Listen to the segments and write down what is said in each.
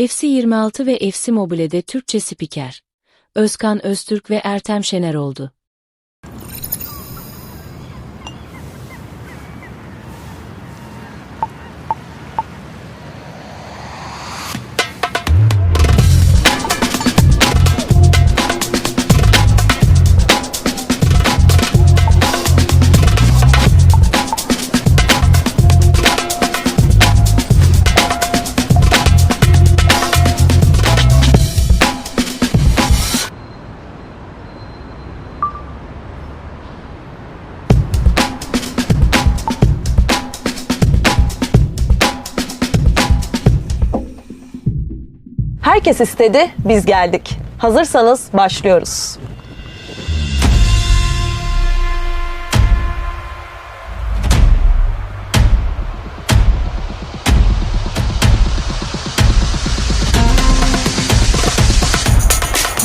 FC26 ve FC Mobile'de Türkçe spiker. Özkan Öztürk ve Ertem Şener oldu. Herkes istedi, biz geldik. Hazırsanız başlıyoruz.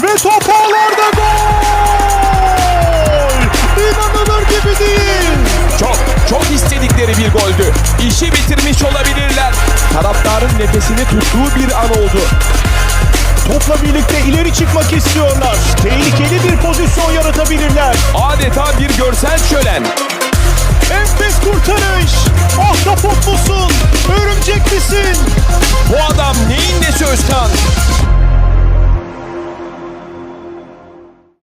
Ve top ağlarda gol! İnanılır gibi değil. Çok çok istedikleri bir goldü. İşi bitirmiş olabilirler. Nefesini tuttuğu bir an oldu. Topla birlikte ileri çıkmak istiyorlar. Tehlikeli bir pozisyon yaratabilirler. Adeta bir görsel şölen. Enfes kurtarış. Ahtapot musun? Örümcek misin? Bu adam neyin nesi Özkan?